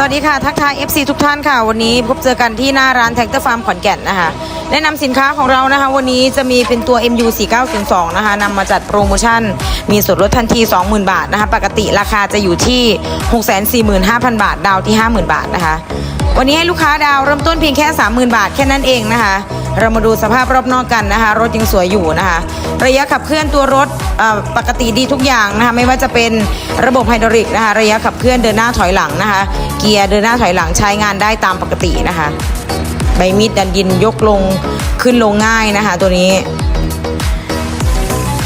สวัสดีค่ะ ทักทาย FC ทุกท่านค่ะ วันนี้พบเจอกันที่หน้าร้านแท็กเตอร์ฟาร์มขอนแก่นนะคะ แนะนำสินค้าของเรานะคะ วันนี้จะมีเป็นตัว MU 4902นะคะนำมาจัดโปรโมชั่น มีส่วนลดทันที 20,000 บาทนะคะ ปกติราคาจะอยู่ที่ 645,000 บาท ดาวที่ 50,000 บาทนะคะ วันนี้ให้ลูกค้าดาวเริ่มต้นเพียงแค่ 30,000 บาทแค่นั้นเองนะคะ เรามาดูสภาพรอบนอกกันนะคะ รถยังสวยอยู่นะคะ ระยะขับเคลื่อนตัวรถปกติดีทุกอย่างนะคะไม่ว่าจะเป็นระบบไฮดรอลิกนะคะระยะขับเคลื่อนเดินหน้าถอยหลังนะคะ เกียร์เดินหน้าถอยหลังใช้งานได้ตามปกตินะคะ ใบมีดดันดินยกลงขึ้นลงง่ายนะคะ ตัวนี้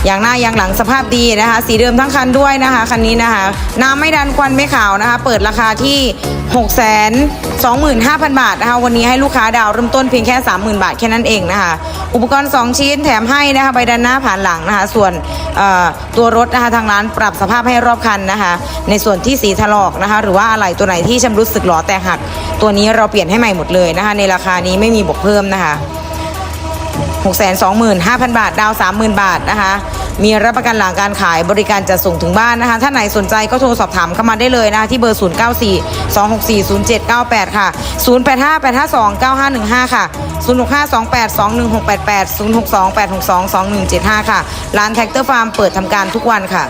อย่างหน้ายางหลังสภาพดีนะคะ สีเดิมทั้งคันด้วยนะคะ คันนี้นะคะ น้ำไม่ดันควันไม่ขาวนะคะ เปิดราคาที่ 6 2 5 0 0 0 บาทนะคะวันนี้ให้ลูกค้าดาวเริ่มต้นเพียงแค่ 30,000 บาทแค่นั้นเองนะคะอุปกรณ์ 2 ชิ้นแถมให้นะคะใบด้านหน้าผ่านหลังนะคะส่วนตัวรถนะคะทางร้านปรับสภาพให้รอบคันนะคะในส่วนที่สีถลอกนะคะหรือว่าอะไรตัวไหนที่ชำรุดสึกหรอแตกหัก ตัวนี้เราเปลี่ยนให้ใหม่หมดเลยนะคะในราคานี้ไม่มีบวกเพิ่มนะคะ625,000 บาท ดาว 30,000 บาทนะคะมีรับประกันหลังการขายบริการจัดส่งถึงบ้านนะคะถ้าไหนสนใจก็โทรสอบถามเข้ามาได้เลยนะคะที่เบอร์ 094 264 0798 ค่ะ 085 852 9515 ค่ะ 065 28 21688 062 862 2175 ค่ะ ร้านแท็กเตอร์ฟาร์มเปิดทำการทุกวันค่ะ